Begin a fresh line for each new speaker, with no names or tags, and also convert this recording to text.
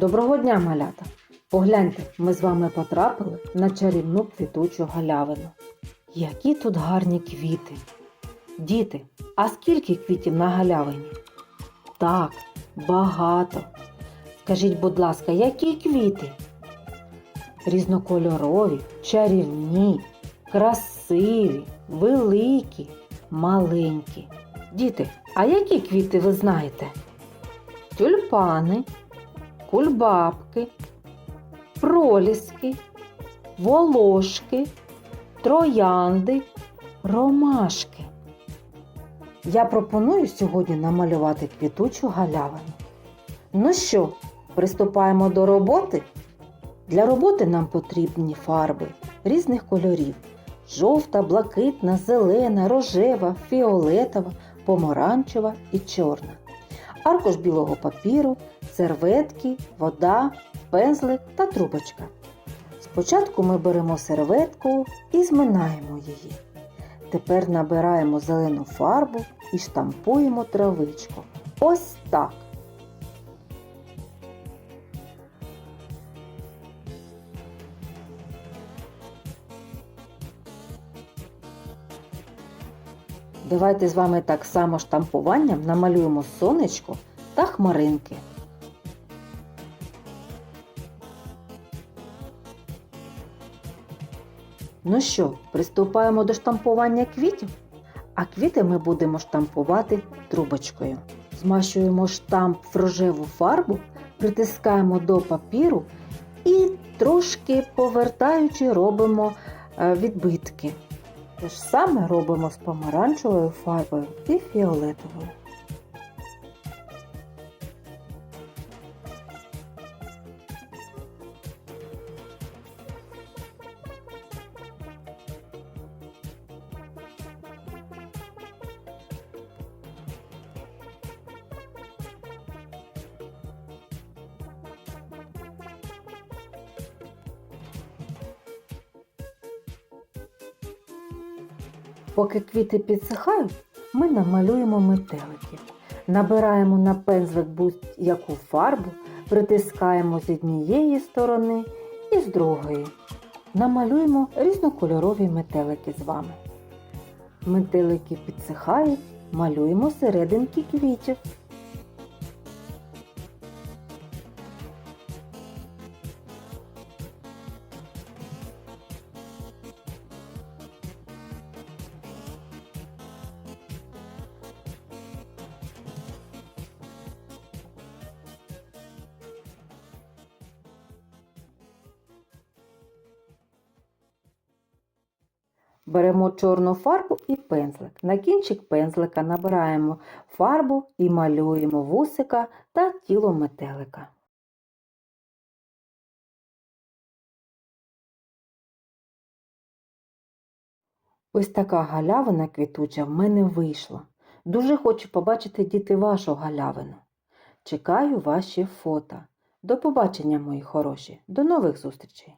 Доброго дня, малята! Погляньте, ми з вами потрапили на чарівну квітучу галявину. Які тут гарні квіти. Діти, а скільки квітів на галявині? Так, багато. Скажіть, будь ласка, які квіти? Різнокольорові, чарівні, красиві, великі, маленькі. Діти, а які квіти ви знаєте? Тюльпани, кульбабки, проліски, волошки, троянди, ромашки. Я пропоную сьогодні намалювати квітучу галявину. Ну що, приступаємо до роботи? Для роботи нам потрібні фарби різних кольорів: жовта, блакитна, зелена, рожева, фіолетова, помаранчева і чорна. Аркуш білого папіру, серветки, вода, пензлик та трубочка. Спочатку ми беремо серветку і зминаємо її. Тепер набираємо зелену фарбу і штампуємо травичку. Ось так. Давайте з вами так само штампуванням намалюємо сонечко та хмаринки. Ну що, приступаємо до штампування квітів? А квіти ми будемо штампувати трубочкою. Змащуємо штамп в рожеву фарбу, притискаємо до папіру і трошки повертаючи робимо е, відбитки. Те ж саме робимо з помаранчевою фарбою і фіолетовою. Поки квіти підсихають, ми намалюємо метелики. Набираємо на пензлик будь-яку фарбу, притискаємо з однієї сторони і з другої. Намалюємо різнокольорові метелики з вами. Метелики підсихають, малюємо серединки квітів. Беремо чорну фарбу і пензлик. На кінчик пензлика набираємо фарбу і малюємо вусика та тіло метелика. Ось така галявина квітуча в мене вийшла. Дуже хочу побачити діти вашу галявину. Чекаю ваші фото. До побачення, мої хороші. До нових зустрічей!